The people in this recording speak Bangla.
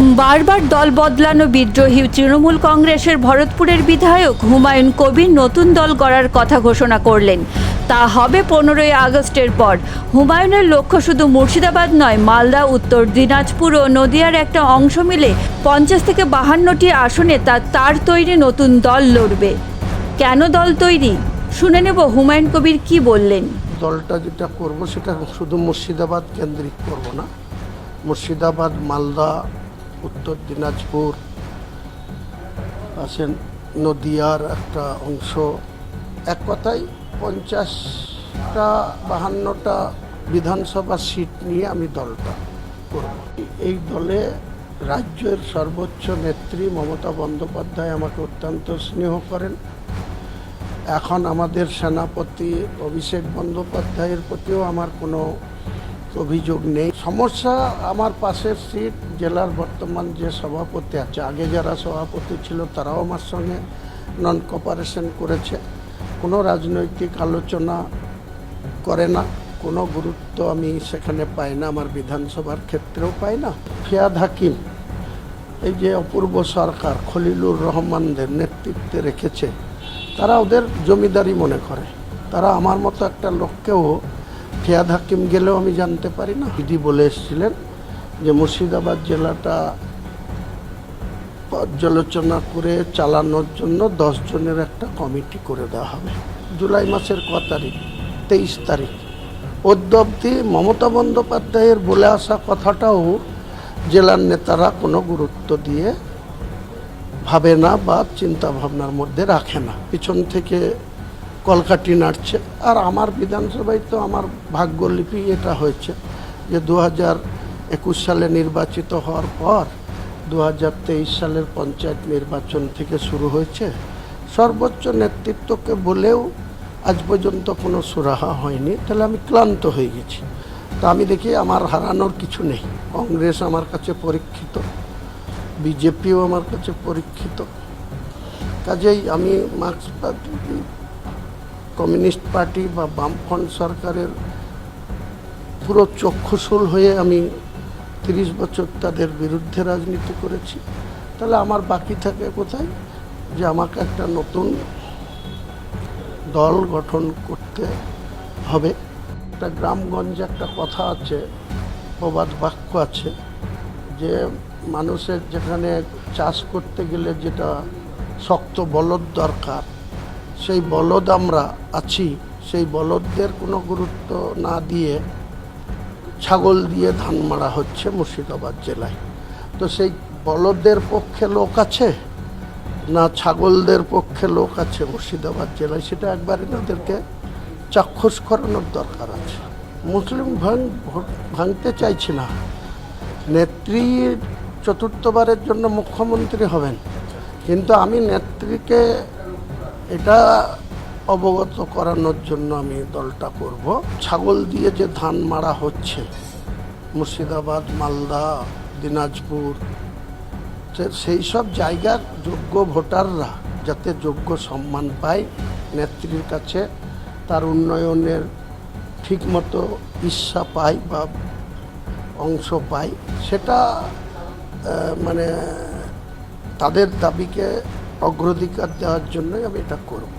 বারবার দল বদলানো বিদ্রোহী তৃণমূল কংগ্রেসের ভরতপুরের বিধায়ক হুমায়ুন কবির নতুন দল গড়ার কথা ঘোষণা করলেন। তা হবে পনেরোই আগস্টের পর। হুমায়ুনের লক্ষ্য শুধু মুর্শিদাবাদ নয়, মালদা, উত্তর দিনাজপুর ও নদিয়ার একটা অংশ মিলে পঞ্চাশ থেকে বাহান্নটি আসনে তার তার তৈরি নতুন দল লড়বে। কেন দল তৈরি? শুনে নেব হুমায়ুন কবির কি বললেন। দলটা যেটা করব সেটা শুধু মুর্শিদাবাদ কেন্দ্রিক করব না। মুর্শিদাবাদ, মালদা উত্তর দিনাজপুর আছেন নদিয়ার একটা অংশ। এক কথায় পঞ্চাশটা, বাহান্নটা বিধানসভা সিট নিয়ে আমি দলটা করব। এই দলে রাজ্যের সর্বোচ্চ নেত্রী মমতা বন্দ্যোপাধ্যায় আমাকে অত্যন্ত স্নেহ করেন। এখন আমাদের সেনাপতি অভিষেক বন্দ্যোপাধ্যায়ের প্রতিও আমার কোনো অভিযোগ নেই। সমস্যা আমার পাশের সিট, জেলার বর্তমান যে সভাপতি আছে, আগে যারা সভাপতি ছিল তারাও আমার সঙ্গে নন কপারেশন করেছে। কোনো রাজনৈতিক আলোচনা করে না। কোনো গুরুত্ব আমি সেখানে পাই না, আমার বিধানসভার ক্ষেত্রেও পাই না। ফিয়াদ হাকিম, এই যে অপূর্ব সরকার খলিলুর রহমানদের নেতৃত্বে রেখেছে, তারা ওদের জমিদারি মনে করে। তারা আমার মতো একটা লোককেও ফিয়াদ হাকিম গেলেও আমি জানতে পারি না। দিদি বলে এসেছিলেন যে মুর্শিদাবাদ জেলাটা পর্যালোচনা করে চালানোর জন্য জনের একটা কমিটি করে দেওয়া হবে। জুলাই মাসের ক তারিখ? তেইশ তারিখ। অদ্যব্দি মমতা বন্দ্যোপাধ্যায়ের বলে আসা কথাটাও জেলার নেতারা কোনো গুরুত্ব দিয়ে ভাবে না বা চিন্তা ভাবনার মধ্যে রাখে না। পিছন থেকে কলকাটি নাড়ছে। আর আমার বিধানসভায় তো আমার ভাগ্যলিপি এটা হয়েছে যে দু একুশ সালে নির্বাচিত হওয়ার পর দু হাজার তেইশ সালের পঞ্চায়েত নির্বাচন থেকে শুরু হয়েছে। সর্বোচ্চ নেতৃত্বকে বলেও আজ পর্যন্ত কোনো সুরাহা হয়নি। তাহলে আমি ক্লান্ত হয়ে গেছি। তা আমি দেখি আমার হারানোর কিছু নেই। কংগ্রেস আমার কাছে পরীক্ষিত, বিজেপিও আমার কাছে পরীক্ষিত। কাজেই আমি মার্ক্সবাদী কমিউনিস্ট পার্টি বা বামফ্রন্ট সরকারের পুরো চক্ষুশূল হয়ে আমি তিরিশ বছর তাদের বিরুদ্ধে রাজনীতি করেছি। তাহলে আমার বাকি থাকে কোথায়? যে আমাকে একটা নতুন দল গঠন করতে হবে। একটা গ্রামগঞ্জে একটা কথা আছে প্রবাদ বাক্য আছে, যে মানুষের যেখানে চাষ করতে গেলে যেটা শক্ত বলদ দরকার সেই বলদ আমরা আছি, সেই বলদদের কোনো গুরুত্ব না দিয়ে ছাগল দিয়ে ধান মারা হচ্ছে মুর্শিদাবাদ জেলায়। তো সেই বলদের পক্ষে লোক আছে না ছাগলদের পক্ষে লোক আছে মুর্শিদাবাদ জেলায়? সেটা একবার এনাদেরকে চাক্ষুষ করানোর দরকার আছে। মুসলিম ভাঙ ভাঙতে চাইছি না। নেত্রী চতুর্থবারের জন্য মুখ্যমন্ত্রী হবেন। কিন্তু আমি নেত্রীকে এটা অবগত করানোর জন্য আমি দলটা করব। ছাগল দিয়ে যে ধান মারা হচ্ছে, মুর্শিদাবাদ, মালদা, দিনাজপুর সেই সব জায়গার যোগ্য ভোটাররা যাতে যোগ্য সম্মান পায়, নেত্রীর কাছে তার উন্নয়নের ঠিকমতো ইচ্ছা পায় বা অংশ পায়, সেটা মানে তাদের দাবিকে অগ্রাধিকার দেওয়ার জন্যই আমি এটা করব।